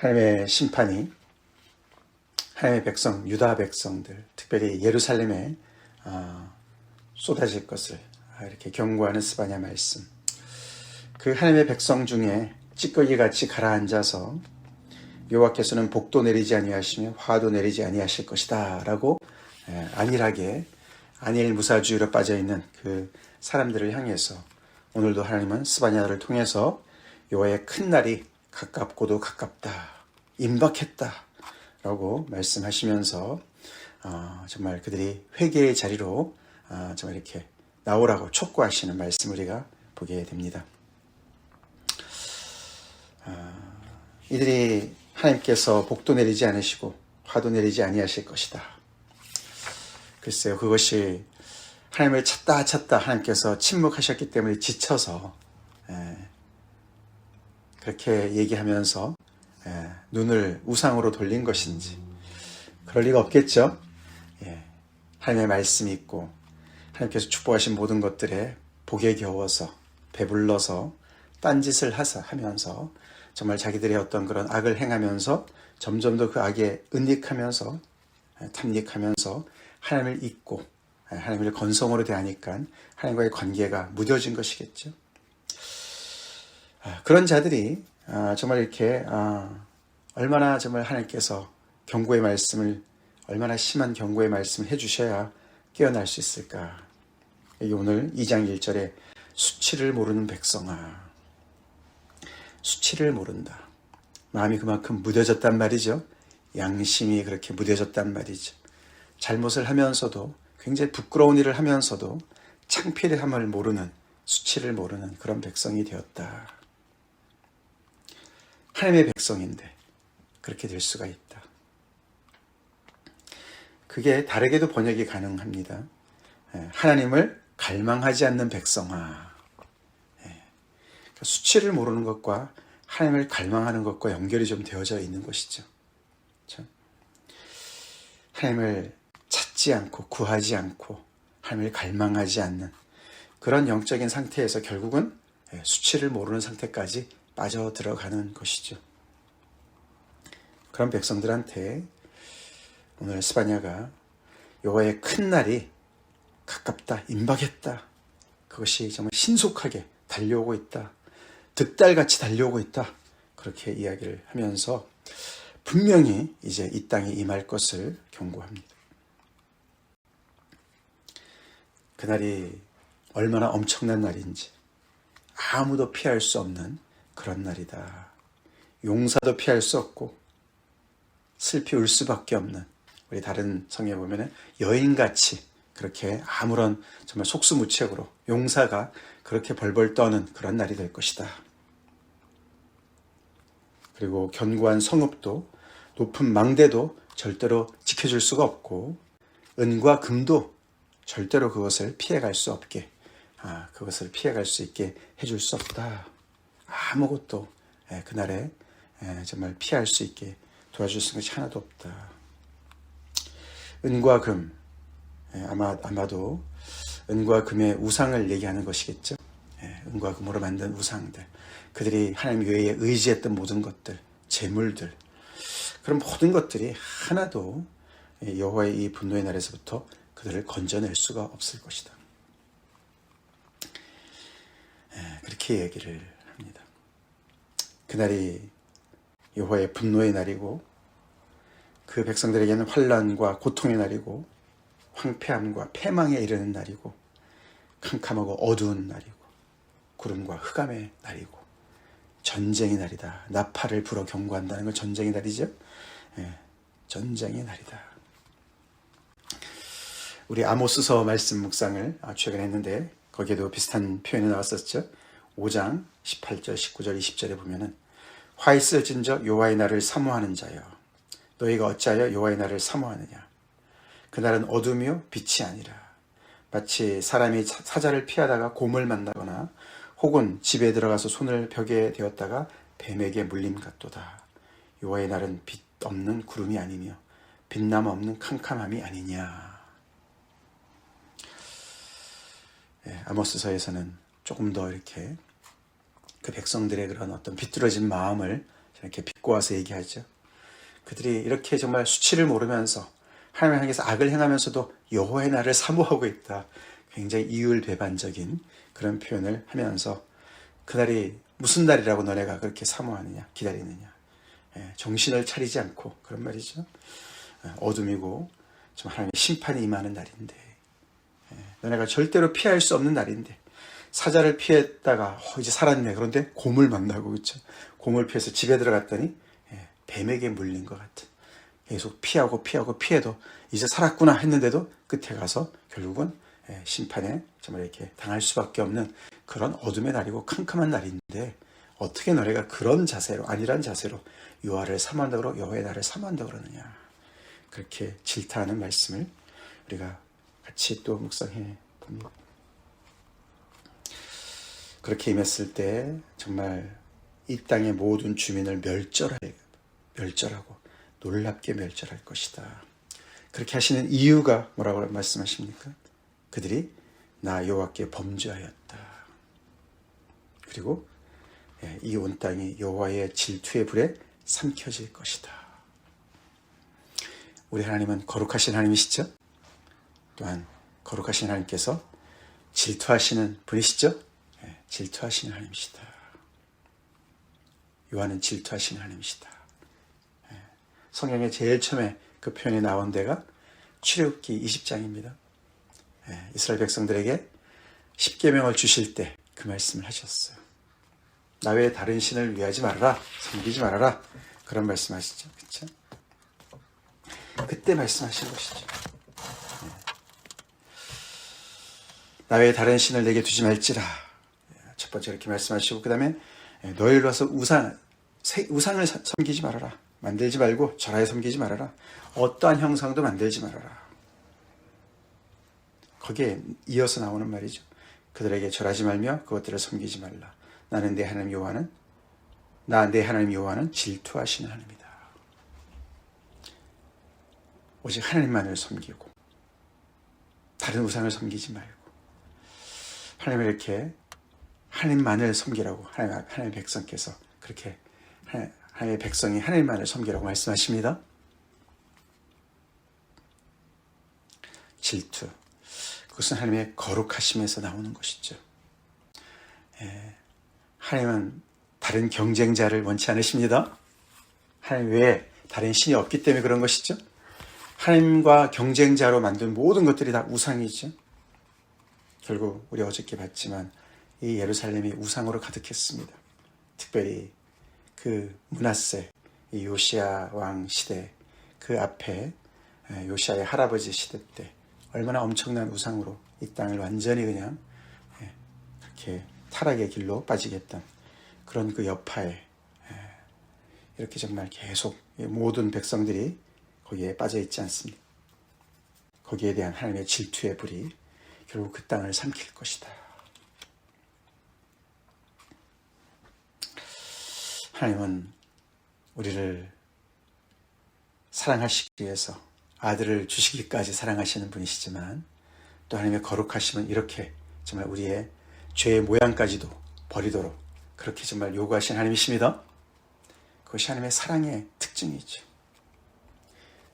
하나님의 심판이 하나님의 백성, 유다 백성들, 특별히 예루살렘에 아, 쏟아질 것을 이렇게 경고하는 스바냐 말씀. 그 하나님의 백성 중에 찌꺼기 같이 가라앉아서 여호와께서는 복도 내리지 아니하시며 화도 내리지 아니하실 것이다라고 예, 안일하게 안일 무사주의로 빠져 있는 그 사람들을 향해서 오늘도 하나님은 스바냐를 통해서 여호와의 큰 날이 가깝고도 가깝다 임박했다 라고 말씀하시면서 어, 정말 그들이 회개의 자리로 어, 정말 이렇게 나오라고 촉구하시는 말씀 우리가 보게 됩니다. 어, 이들이 하나님께서 복도 내리지 않으시고 화도 내리지 아니하실 것이다. 글쎄요, 그것이 하나님을 찾다 찾다 하나님께서 침묵하셨기 때문에 지쳐서 예, 그렇게 얘기하면서 예, 눈을 우상으로 돌린 것인지 그럴 리가 없겠죠. 예, 하나님의 말씀이 있고 하나님께서 축복하신 모든 것들에 복에 겨워서 배불러서 딴짓을 하사 하면서 정말 자기들의 어떤 그런 악을 행하면서 점점 더 그 악에 은닉하면서 탐닉하면서 하나님을 잊고 하나님을 건성으로 대하니까 하나님과의 관계가 무뎌진 것이겠죠. 아, 그런 자들이 아, 정말 이렇게 아, 얼마나 정말 하나님께서 경고의 말씀을 얼마나 심한 경고의 말씀을 해주셔야 깨어날 수 있을까? 오늘 2장 1절에 수치를 모르는 백성아 수치를 모른다. 마음이 그만큼 무뎌졌단 말이죠. 양심이 그렇게 무뎌졌단 말이죠. 잘못을 하면서도 굉장히 부끄러운 일을 하면서도 창피함을 모르는 수치를 모르는 그런 백성이 되었다. 하나님의 백성인데 그렇게 될 수가 있다. 그게 다르게도 번역이 가능합니다. 예, 하나님을 갈망하지 않는 백성아. 예, 그러니까 수치를 모르는 것과 하나님을 갈망하는 것과 연결이 좀 되어져 있는 것이죠. 그렇죠? 하나님을 찾지 않고 구하지 않고 하나님을 갈망하지 않는 그런 영적인 상태에서 결국은 예, 수치를 모르는 상태까지 빠져 들어가는 것이죠. 그런 백성들한테 오늘 스바냐가 여호와의 큰 날이 가깝다, 임박했다. 그것이 정말 신속하게 달려오고 있다. 득달같이 달려오고 있다. 그렇게 이야기를 하면서 분명히 이제 이 땅에 임할 것을 경고합니다. 그날이 얼마나 엄청난 날인지 아무도 피할 수 없는 그런 날이다. 용사도 피할 수 없고 슬피 울 수밖에 없는 우리 다른 성에 보면은 여인같이 그렇게 아무런 정말 속수무책으로 용사가 그렇게 벌벌 떠는 그런 날이 될 것이다. 그리고 견고한 성읍도 높은 망대도 절대로 지켜줄 수가 없고 은과 금도 절대로 그것을 피해갈 수 없게 아, 그것을 피해갈 수 있게 해줄 수 없다. 아무것도 예, 그날에 예, 정말 피할 수 있게 도와줄 수 있는 것이 하나도 없다. 은과 금 예, 아마 아마도 은과 금의 우상을 얘기하는 것이겠죠. 은과 금으로 만든 우상들, 그들이 하나님 외에 의지했던 모든 것들, 재물들, 그런 모든 것들이 하나도 여호와의 이 분노의 날에서부터 그들을 건져낼 수가 없을 것이다. 그렇게 얘기를. 그날이 여호와의 분노의 날이고 그 백성들에게는 환란과 고통의 날이고 황폐함과 패망에 이르는 날이고 캄캄하고 어두운 날이고 구름과 흑암의 날이고 전쟁의 날이다. 나팔을 불어 경고한다는 건 전쟁의 날이죠. 예, 전쟁의 날이다. 우리 아모스서 말씀 묵상을 최근에 했는데 거기에도 비슷한 표현이 나왔었죠. 5장 18절, 19절, 20절에 보면은 화 있어진저 여호와의 날을 사모하는 자여. 너희가 어찌하여 여호와의 날을 사모하느냐? 그날은 어둠이요 빛이 아니라. 마치 사람이 사자를 피하다가 곰을 만나거나 혹은 집에 들어가서 손을 벽에 대었다가 뱀에게 물림 같도다. 여호와의 날은 빛 없는 구름이 아니며 빛남 없는 캄캄함이 아니냐. 예, 아모스서에서는 조금 더 이렇게 그 백성들의 그런 어떤 비뚤어진 마음을 이렇게 비꼬아서 얘기하죠. 그들이 이렇게 정말 수치를 모르면서 하나님 향해서 악을 행하면서도 여호와의 날을 사모하고 있다. 굉장히 이율배반적인 그런 표현을 하면서 그날이 무슨 날이라고 너네가 그렇게 사모하느냐 기다리느냐 예, 정신을 차리지 않고 그런 말이죠. 예, 어둠이고 좀 하나님의 심판이 임하는 날인데 예, 너네가 절대로 피할 수 없는 날인데 사자를 피했다가 어, 이제 살았네 그런데 곰을 만나고 그렇죠. 곰을 피해서 집에 들어갔더니 예, 뱀에게 물린 것 같은 계속 피하고 피하고 피해도 이제 살았구나 했는데도 끝에 가서 결국은 예, 심판에 정말 이렇게 당할 수밖에 없는 그런 어둠의 날이고 캄캄한 날인데 어떻게 너네가 그런 자세로 아니란 자세로 여호와를 사모한다 그러 여호와의 날을 사모한다 그러느냐 그렇게 질타하는 말씀을 우리가 같이 또 묵상해 봅니다. 그렇게 임했을 때 정말 이 땅의 모든 주민을 멸절할 멸절하고 놀랍게 멸절할 것이다. 그렇게 하시는 이유가 뭐라고 말씀하십니까? 그들이 나 여호와께 범죄하였다. 그리고 예, 이온 땅이 여호와의 질투의 불에 삼켜질 것이다. 우리 하나님은 거룩하신 하나님이시죠? 또한 거룩하신 하나님께서 질투하시는 분이시죠? 예, 질투하시는 하나님이시다. 요한은 질투하시는 하나님이시다. 예, 성경에 제일 처음에 그 표현이 나온 데가 출애굽기 20장입니다. 예, 이스라엘 백성들에게 십계명을 주실 때 그 말씀을 하셨어요. 나 외에 다른 신을 위하지 말아라, 섬기지 말아라 그런 말씀하시죠, 그렇죠? 그때 말씀하신 것이죠. 예. 나 외에 다른 신을 내게 두지 말지라. 예, 첫 번째 이렇게 말씀하시고 그 다음에 너희를 와서 우상 우상을 섬기지 말아라. 만들지 말고 절하에 섬기지 말아라. 어떠한 형상도 만들지 말아라. 거기에 이어서 나오는 말이죠. 그들에게 절하지 말며 그것들을 섬기지 말라. 나는 내 하나님 여호와는 나 내 하나님 여호와는 질투하시는 하나님이다. 오직 하나님만을 섬기고 다른 우상을 섬기지 말고 하나님을 이렇게 하나님만을 섬기라고 하나님 하나님 백성께서 그렇게 하나님의 백성이 하나님만을 섬기라고 말씀하십니다. 질투 그것은 하나님의 거룩하심에서 나오는 것이죠. 예, 하나님은 다른 경쟁자를 원치 않으십니다. 하나님 외에 다른 신이 없기 때문에 그런 것이죠. 하나님과 경쟁자로 만든 모든 것들이 다 우상이죠. 결국 우리 어저께 봤지만 이 예루살렘이 우상으로 가득했습니다. 특별히 그 문하세, 이 요시아 왕 시대 그 앞에 요시아의 할아버지 시대 때 얼마나 엄청난 우상으로 이 땅을 완전히 그냥 그렇게 타락의 길로 빠지게 했던 그런 그 여파에 이렇게 정말 계속 모든 백성들이 거기에 빠져 있지 않습니다. 거기에 대한 하나님의 질투의 불이 결국 그 땅을 삼킬 것이다. 하나님은 우리를 사랑하시기 위해서 아들을 주시기까지 사랑하시는 분이시지만 또 하나님의 거룩하심은 이렇게 정말 우리의 죄의 모양까지도 버리도록 그렇게 정말 요구하신 하나님이십니다. 그것이 하나님의 사랑의 특징이죠.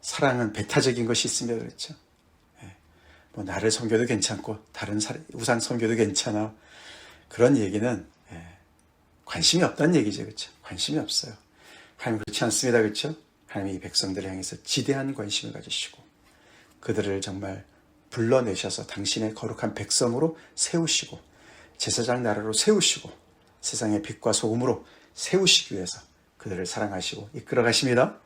사랑은 배타적인 것이 있으며 그렇죠. 예. 뭐 나를 섬겨도 괜찮고 다른 우상 섬겨도 괜찮아 그런 얘기는 예. 관심이 없다는 얘기죠, 그렇죠? 관심이 없어요. 하나님 그렇지 않습니다, 그렇죠? 하나님이 백성들을 향해서 지대한 관심을 가지시고 그들을 정말 불러내셔서 당신의 거룩한 백성으로 세우시고 제사장 나라로 세우시고 세상의 빛과 소금으로 세우시기 위해서 그들을 사랑하시고 이끌어 가십니다.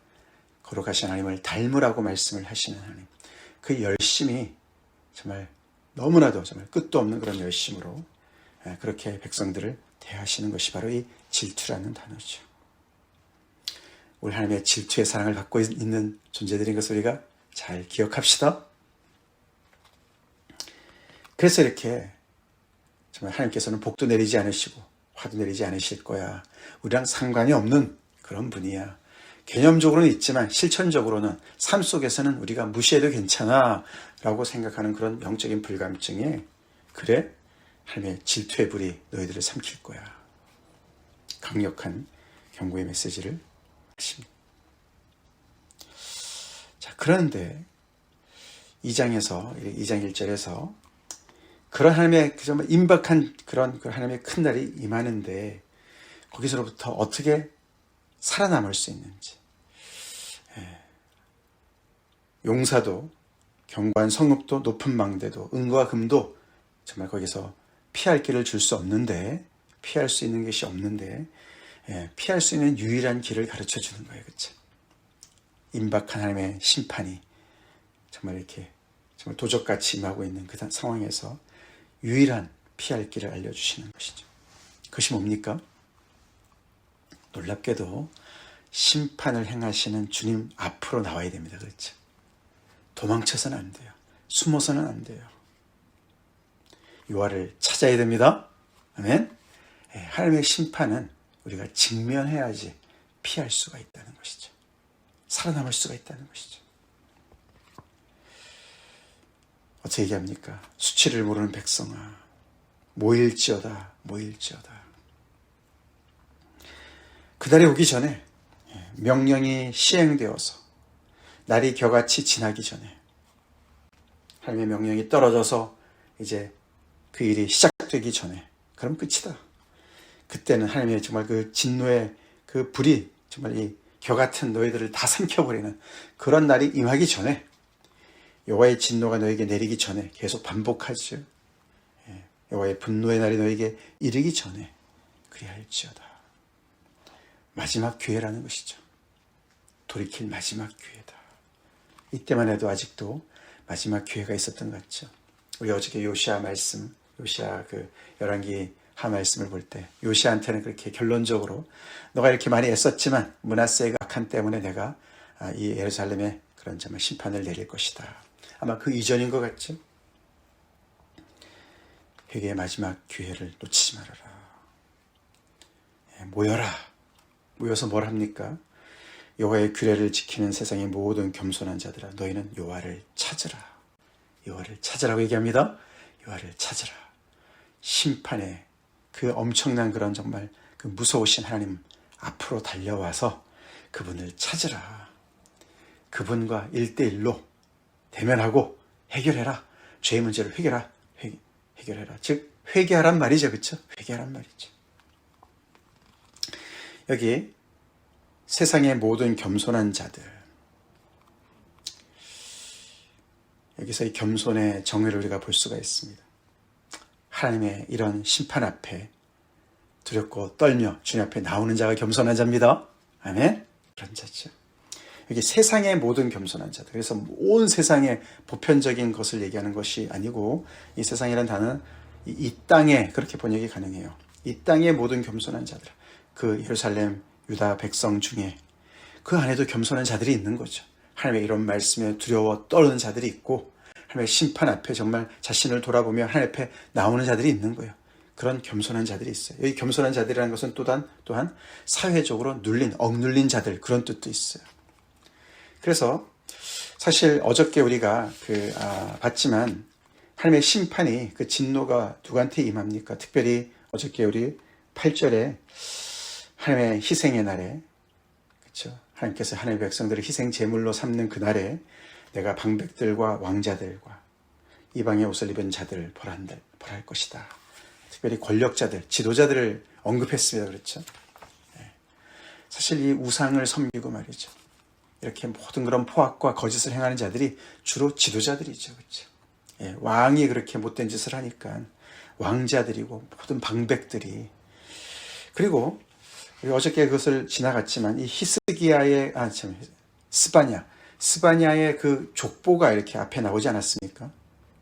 거룩하신 하나님을 닮으라고 말씀을 하시는 하나님. 그 열심이 정말 너무나도 정말 끝도 없는 그런 열심으로 예, 그렇게 백성들을 대하시는 것이 바로 이 질투라는 단어죠. 우리 하나님의 질투의 사랑을 받고 있는 존재들인 것을 우리가 잘 기억합시다. 그래서 이렇게 정말 하나님께서는 복도 내리지 않으시고 화도 내리지 않으실 거야. 우리랑 상관이 없는 그런 분이야. 개념적으로는 있지만 실천적으로는 삶 속에서는 우리가 무시해도 괜찮아 라고 생각하는 그런 영적인 불감증에 그래 하나님의 질투의 불이 너희들을 삼킬 거야. 강력한 경고의 메시지를 것입니다. 자, 그런데 2장에서 2장 1절에서 그런 하나님의 그 정말 임박한 그런 그 하나님의 큰 날이 임하는데 거기서부터 어떻게 살아남을 수 있는지 예. 용사도 경관 성읍도 높은 망대도 은과 금도 정말 거기서 피할 길을 줄 수 없는데 피할 수 있는 것이 없는데 예, 피할 수 있는 유일한 길을 가르쳐 주는 거예요, 그렇죠? 임박한 하나님의 심판이 정말 이렇게 정말 도적같이 임하고 있는 그 상황에서 유일한 피할 길을 알려주시는 것이죠. 그것이 뭡니까? 놀랍게도 심판을 행하시는 주님 앞으로 나와야 됩니다. 그렇죠? 도망쳐서는 안 돼요. 숨어서는 안 돼요. 요한을 찾아야 됩니다. 아멘. 예, 하나님의 심판은 우리가 직면해야지 피할 수가 있다는 것이죠. 살아남을 수가 있다는 것이죠. 어떻게 얘기합니까? 수치를 모르는 백성아, 모일지어다, 모일지어다. 그날이 오기 전에 예, 명령이 시행되어서 날이 겨같이 지나기 전에 하나님의 명령이 떨어져서 이제 그 일이 시작되기 전에 그럼 끝이다. 그때는 하나님의 정말 그 진노의 그 불이 정말 이 겨 같은 너희들을 다 삼켜버리는 그런 날이 임하기 전에 여호와의 진노가 너에게 내리기 전에 계속 반복하죠. 예, 여호와의 분노의 날이 너에게 이르기 전에 그리할지어다. 마지막 기회라는 것이죠. 돌이킬 마지막 기회다. 이때만 해도 아직도 마지막 기회가 있었던 것 같죠. 우리 어저께 요시아 말씀, 요시아 그 열왕기 하 말씀을 볼 때 요시아한테는 그렇게 결론적으로 너가 이렇게 많이 애썼지만 문하세의 악한 때문에 내가 아, 이 예루살렘에 그런 정말 심판을 내릴 것이다. 아마 그 이전인 것 같죠. 회개의 마지막 기회를 놓치지 말아라. 예, 모여라. 모여서 뭘 합니까? 여호와의 규례를 지키는 세상의 모든 겸손한 자들아 너희는 여호와를 찾으라. 여호와를 찾으라고 얘기합니다. 여호와를 찾으라. 심판의 그 엄청난 그런 정말 그 무서우신 하나님 앞으로 달려와서 그분을 찾으라. 그분과 일대일로 대면하고 해결해라. 죄의 문제를 해결하, 해, 해결해라. 즉, 회개하란 말이죠. 그쵸? 회개하란 말이죠. 여기 세상의 모든 겸손한 자들. 여기서 이 겸손의 정의를 우리가 볼 수가 있습니다. 하나님의 이런 심판 앞에 두렵고 떨며 주님 앞에 나오는 자가 겸손한 자입니다. 아멘. 그런 자죠. 여기 세상의 모든 겸손한 자들. 그래서 온 세상의 보편적인 것을 얘기하는 것이 아니고 이 세상이라는 단어는 이 땅에 그렇게 번역이 가능해요. 이 땅의 모든 겸손한 자들. 그 예루살렘 유다 백성 중에 그 안에도 겸손한 자들이 있는 거죠. 하나님의 이런 말씀에 두려워 떨는 자들이 있고 하나님의 심판 앞에 정말 자신을 돌아보며 하나님 앞에 나오는 자들이 있는 거예요. 그런 겸손한 자들이 있어요. 여기 겸손한 자들이라는 것은 또한, 또한 사회적으로 눌린, 억눌린 자들, 그런 뜻도 있어요. 그래서 사실 어저께 우리가 그, 아, 봤지만 하나님의 심판이 그 진노가 누구한테 임합니까? 특별히 어저께 우리 8절에 하나님의 희생의 날에, 그렇죠? 하나님께서 하나님의 백성들을 희생 제물로 삼는 그날에 내가 방백들과 왕자들과 이방의 옷을 입은 자들을 벌한다, 벌할 것이다. 특별히 권력자들, 지도자들을 언급했습니다. 그렇죠? 네. 사실 이 우상을 섬기고 말이죠. 이렇게 모든 그런 포악과 거짓을 행하는 자들이 주로 지도자들이죠. 그렇죠? 예, 왕이 그렇게 못된 짓을 하니까 왕자들이고 모든 방백들이 그리고 어저께 그것을 지나갔지만 이 히스기야의 아참 스바냐 스바냐의 그 족보가 이렇게 앞에 나오지 않았습니까?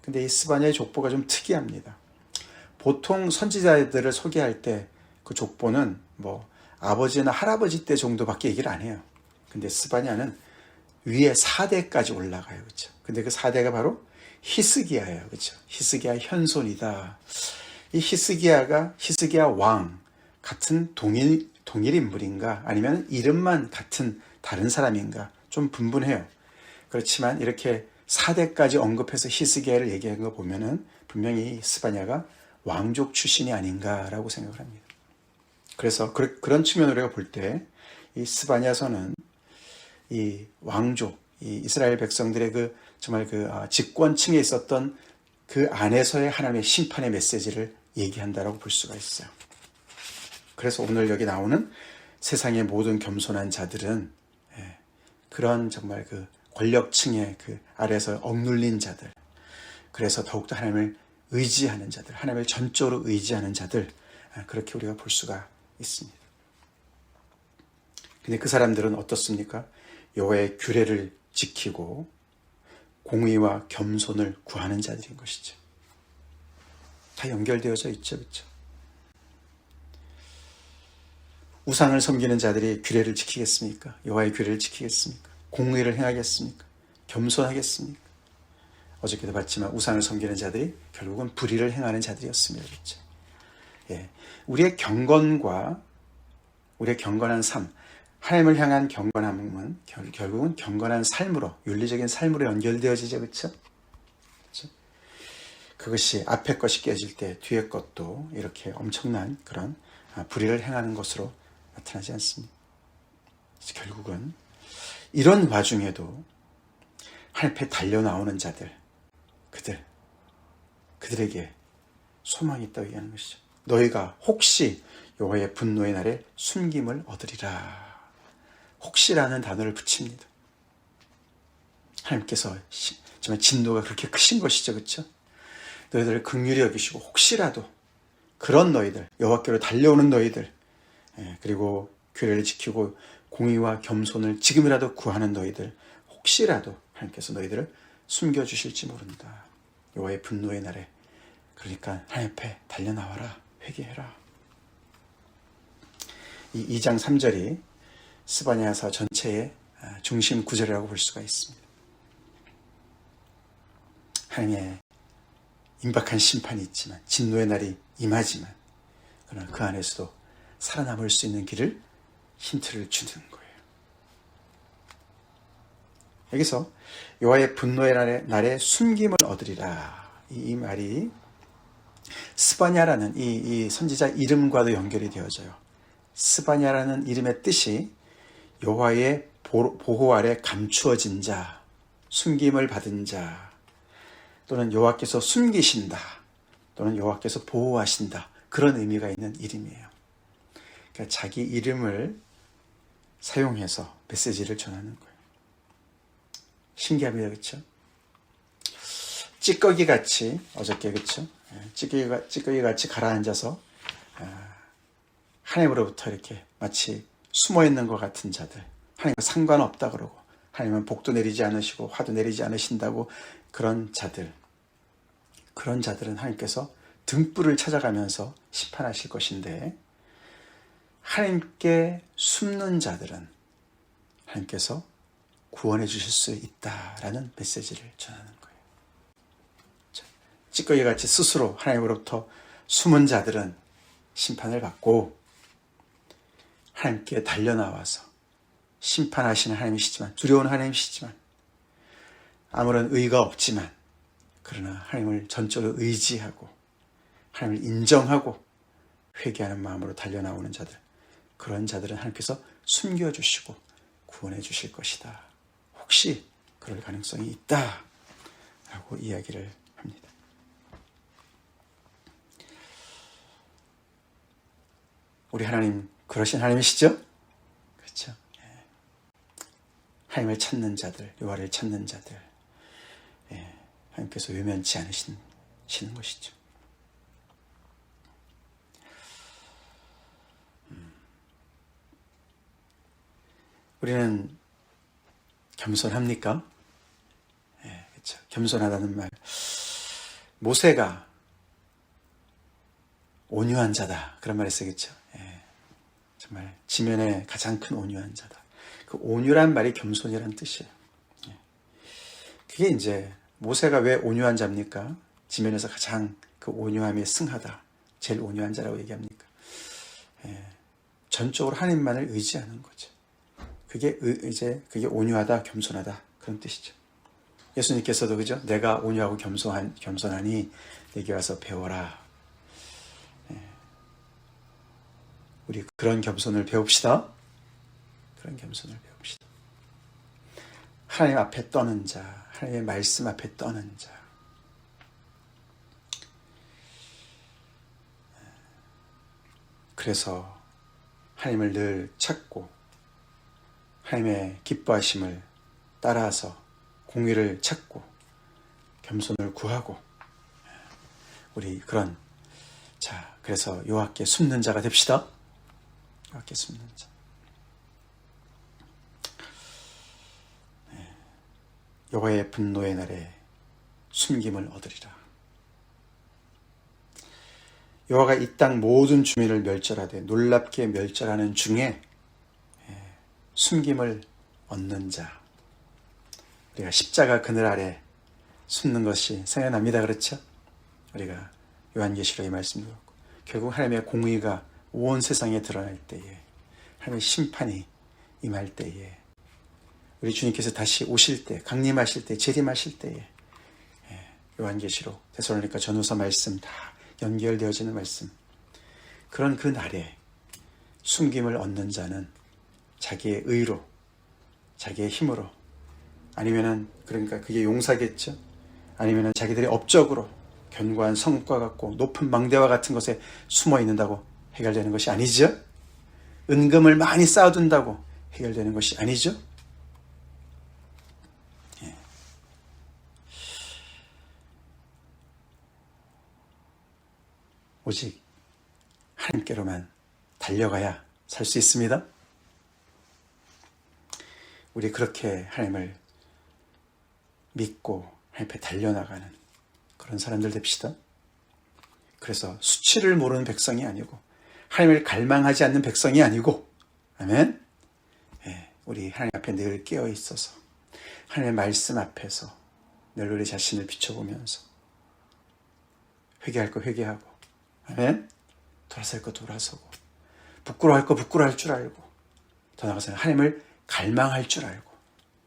근데 이 스바냐의 족보가 좀 특이합니다. 보통 선지자들을 소개할 때 그 족보는 뭐 아버지나 할아버지 때 정도밖에 얘기를 안 해요. 근데 스바냐는 위에 4대까지 올라가요. 그렇죠? 근데 그 4대가 바로 히스기야예요. 그렇죠? 히스기야 현손이다. 이 히스기야가 히스기야 왕 같은 동일 동일 인물인가 아니면 이름만 같은 다른 사람인가 좀 분분해요. 그렇지만 이렇게 4대까지 언급해서 히스기야를 얘기한 거 보면은 분명히 스바냐가 왕족 출신이 아닌가라고 생각을 합니다. 그래서 그, 런 측면으로 우리가 볼 때 이 스바냐서는 이 왕족, 이 이스라엘 백성들의 그 정말 그 아, 집권층에 있었던 그 안에서의 하나님의 심판의 메시지를 얘기한다라고 볼 수가 있어요. 그래서 오늘 여기 나오는 세상의 모든 겸손한 자들은 예, 그런 정말 그 권력층의 그 아래에서 억눌린 자들, 그래서 더욱더 하나님을 의지하는 자들, 하나님을 전적으로 의지하는 자들, 아, 그렇게 우리가 볼 수가 있습니다. 근데 그 사람들은 어떻습니까? 여호와의 규례를 지키고 공의와 겸손을 구하는 자들인 것이죠. 다 연결되어져 있죠, 그렇죠? 우상을 섬기는 자들이 규례를 지키겠습니까? 여호와의 규례를 지키겠습니까? 공의를 행하겠습니까? 겸손하겠습니까? 어저께도 봤지만 우상을 섬기는 자들이 결국은 불의를 행하는 자들이었습니다. 그렇죠? 예. 우리의 경건과 우리의 경건한 삶, 하나님을 향한 경건함은 결, 결국은 경건한 삶으로 윤리적인 삶으로 연결되어지죠, 그렇죠? 그렇죠? 그것이 앞에 것이 깨질 때 뒤에 것도 이렇게 엄청난 그런 아, 불의를 행하는 것으로 나타나지 않습니다. 결국은 이런 와중에도 하나님 앞에 달려 나오는 자들, 그들, 그들에게 소망이 있다고 얘기하는 것이죠. 너희가 혹시 여호와의 분노의 날에 숨김을 얻으리라. 혹시라는 단어를 붙입니다. 하나님께서 정말 진노가 그렇게 크신 것이죠, 그렇죠? 너희들을 극률히 여기시고 혹시라도 그런 너희들, 여호와께로 달려오는 너희들, 예, 그리고 규례를 지키고 공의와 겸손을 지금이라도 구하는 너희들, 혹시라도 하나님께서 너희들을 숨겨 주실지 모른다. 여호와의 분노의 날에 그러니까 하나님 앞에 달려 나와라, 회개해라. 이 2장 3절이 스바냐서 전체의 아, 중심 구절이라고 볼 수가 있습니다. 하나님의 임박한 심판이 있지만 진노의 날이 임하지만 그러나 그 안에서도 살아남을 수 있는 길을 힌트를 주는 거예요. 여기서 여호와의 분노의 날에, 날에 숨김을 얻으리라 이, 이 말이 스바냐라는 이, 이 선지자 이름과도 연결이 되어져요. 스바냐라는 이름의 뜻이 여호와의 보호 아래 감추어진 자, 숨김을 받은 자, 또는 여호와께서 숨기신다, 또는 여호와께서 보호하신다 그런 의미가 있는 이름이에요. 그러니까 자기 이름을 사용해서 메시지를 전하는 거예요. 신기합니다, 그렇죠? 찌꺼기 같이 어저께 그렇죠? 찌꺼기 찌꺼기 같이 가라앉아서 아, 하나님으로부터 이렇게 마치 숨어 있는 것 같은 자들, 하나님과 상관없다 그러고, 하나님은 복도 내리지 않으시고 화도 내리지 않으신다고 그런 자들, 그런 자들은 하나님께서 등불을 찾아가면서 심판하실 것인데, 하나님께 숨는 자들은 하나님께서 구원해 주실 수 있다라는 메시지를 전하는 거예요. 찌꺼기 같이 스스로 하나님으로부터 숨은 자들은 심판을 받고 하나님께 달려나와서 심판하시는 하나님이시지만 두려운 하나님이시지만 아무런 의가 없지만 그러나 하나님을 전적으로 의지하고 하나님을 인정하고 회개하는 마음으로 달려나오는 자들 그런 자들은 하나님께서 숨겨주시고 구원해 주실 것이다. 혹시 그럴 가능성이 있다. 라고 이야기를 합니다. 우리 하나님 그러신 하나님이시죠? 그렇죠. 예. 하나님을 찾는 자들, 요하를 찾는 자들, 예. 하나님께서 외면치 않으시는 것이죠. 우리는 겸손합니까? 예, 그렇죠. 겸손하다는 말. 모세가 온유한 자다. 그런 말을 쓰겠죠. 정말 지면에 가장 큰 온유한 자다. 그 온유란 말이 겸손이란 뜻이에요. 예. 그게 이제 모세가 왜 온유한 자입니까? 지면에서 가장 그 온유함이 승하다. 제일 온유한 자라고 얘기합니까? 예. 전적으로 하나님만을 의지하는 거죠. 그게 이제 그게 온유하다, 겸손하다 그런 뜻이죠. 예수님께서도 그죠? 내가 온유하고 겸손한 겸손하니 내게 와서 배워라. 우리 그런 겸손을 배웁시다. 그런 겸손을 배웁시다. 하나님 앞에 떠는 자, 하나님의 말씀 앞에 떠는 자. 그래서 하나님을 늘 찾고 하나님의 기뻐하심을 따라서 공의를 찾고 겸손을 구하고 우리 그런 자 그래서 여호와께 숨는 자가 됩시다. 여호와께 숨는 자. 네. 여호와의 분노의 날에 숨김을 얻으리라. 여호와가 이 땅 모든 주민을 멸절하되 놀랍게 멸절하는 중에 예, 숨김을 얻는 자. 우리가 십자가 그늘 아래 숨는 것이 생각납니다. 그렇죠? 우리가 요한계시록의 말씀도 그렇고 결국 하나님의 공의가 온 세상에 드러날 때에 하나님의 심판이 임할 때에 우리 주님께서 다시 오실 때 강림하실 때 재림하실 때에 예, 요한계시록 데살로니가 전후서 말씀 다 연결되어지는 말씀 그런 그 날에 숨김을 얻는 자는 자기의 의로 자기의 힘으로 아니면은 그러니까 그게 용사겠죠 아니면은 자기들의 업적으로 견고한 성과 같고 높은 망대와 같은 것에 숨어 있는다고 해결되는 것이 아니죠. 은금을 많이 쌓아둔다고 해결되는 것이 아니죠. 예. 오직 하나님께로만 달려가야 살 수 있습니다. 우리 그렇게 하나님을 믿고 하나님 앞에 달려나가는 그런 사람들 됩시다. 그래서 수치를 모르는 백성이 아니고 하나님을 갈망하지 않는 백성이 아니고 아멘. 예, 우리 하나님 앞에 늘 깨어 있어서 하나님의 말씀 앞에서 늘 우리 자신을 비춰보면서 회개할 거 회개하고 아멘. 돌아설 거 돌아서고 부끄러워할 거 부끄러워할 줄 알고 더 나아가서는 하나님을 갈망할 줄 알고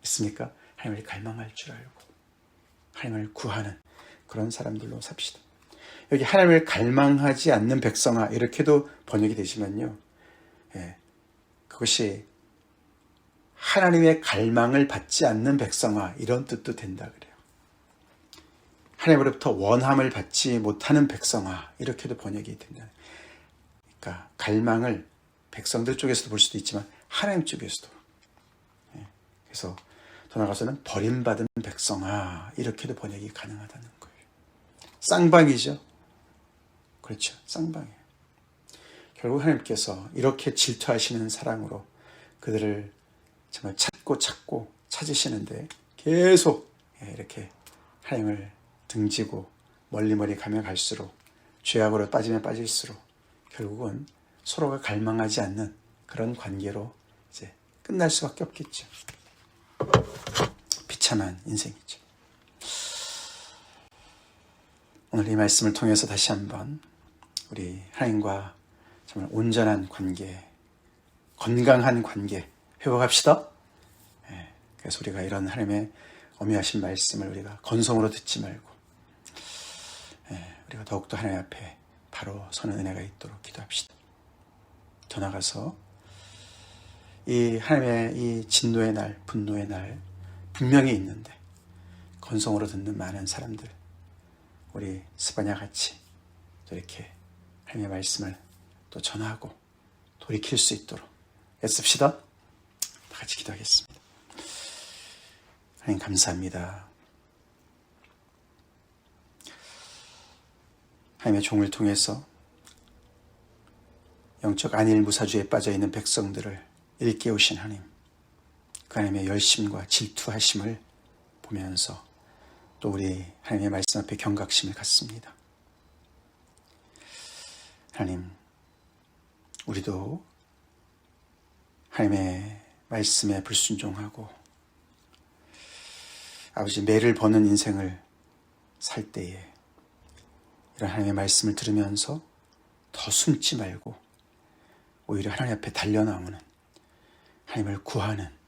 있습니까? 하나님을 갈망할 줄 알고 하나님을 구하는 그런 사람들로 삽시다. 여기 하나님을 갈망하지 않는 백성아 이렇게도 번역이 되지만요. 예, 그것이 하나님의 갈망을 받지 않는 백성아 이런 뜻도 된다 그래요. 하나님으로부터 원함을 받지 못하는 백성아 이렇게도 번역이 된다. 그러니까 갈망을 백성들 쪽에서도 볼 수도 있지만 하나님 쪽에서도. 예, 그래서 더 나아가서는 버림받은 백성아 이렇게도 번역이 가능하다는 거예요. 쌍방이죠. 그렇죠. 쌍방이에요. 결국 하나님께서 이렇게 질투하시는 사랑으로 그들을 정말 찾고 찾고 찾으시는데 계속 예, 이렇게 하나님을 등지고 멀리 멀리 가면 갈수록 죄악으로 빠지면 빠질수록 결국은 서로가 갈망하지 않는 그런 관계로 이제 끝날 수밖에 없겠죠. 비참한 인생이죠. 오늘 이 말씀을 통해서 다시 한번 우리 하나님과 정말 온전한 관계, 건강한 관계 회복합시다. 예, 그래서 우리가 이런 하나님의 어미하신 말씀을 우리가 건성으로 듣지 말고 예, 우리가 더욱더 하나님 앞에 바로 서는 은혜가 있도록 기도합시다. 더 나가서 이 하나님의 이 진노의 날, 분노의 날 분명히 있는데 건성으로 듣는 많은 사람들 우리 스바냐 같이 또 이렇게 하나님의 말씀을 또 전하고 돌이킬 수 있도록 애씁시다. 다 같이 기도하겠습니다. 하나님 감사합니다. 하나님의 종을 통해서 영적 안일 무사주에 빠져 있는 백성들을 일깨우신 하나님, 그 하나님의 열심과 질투하심을 보면서 또 우리 하나님의 말씀 앞에 경각심을 갖습니다. 하나님, 우리도 하나님의 말씀에 불순종하고 아버지 매를 버는 인생을 살 때에 이런 하나님의 말씀을 들으면서 더 숨지 말고 오히려 하나님 앞에 달려나오는 하나님을 구하는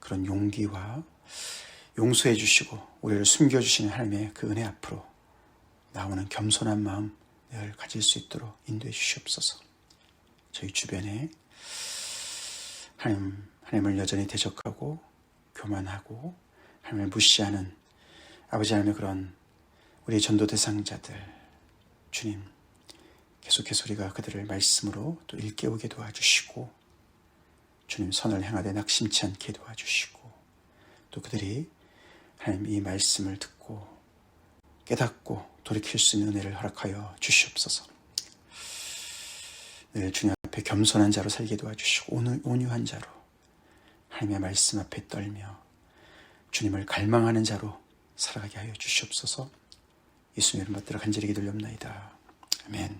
그런 용기와 용서해 주시고 우리를 숨겨 주시는 하나님의 그 은혜 앞으로 나오는 겸손한 마음 늘 가질 수 있도록 인도해 주시옵소서. 저희 주변에 하나님 하나님을 여전히 대적하고 교만하고 하나님을 무시하는 아버지 하나님의 그런 우리 전도 대상자들 주님 계속해서 우리가 그들을 말씀으로 또 일깨우게 도와주시고 주님 선을 행하되 낙심치 않게 도와주시고 또 그들이 하나님 이 말씀을 듣고 깨닫고 돌이킬 수 있는 은혜를 허락하여 주시옵소서. 늘 주님 앞에 겸손한 자로 살게 도와주시고 온유- 온유한 자로 하나님의 말씀 앞에 떨며 주님을 갈망하는 자로 살아가게 하여 주시옵소서. 예수님 이름 받들어 간절히 기도올옵나이다. 아멘.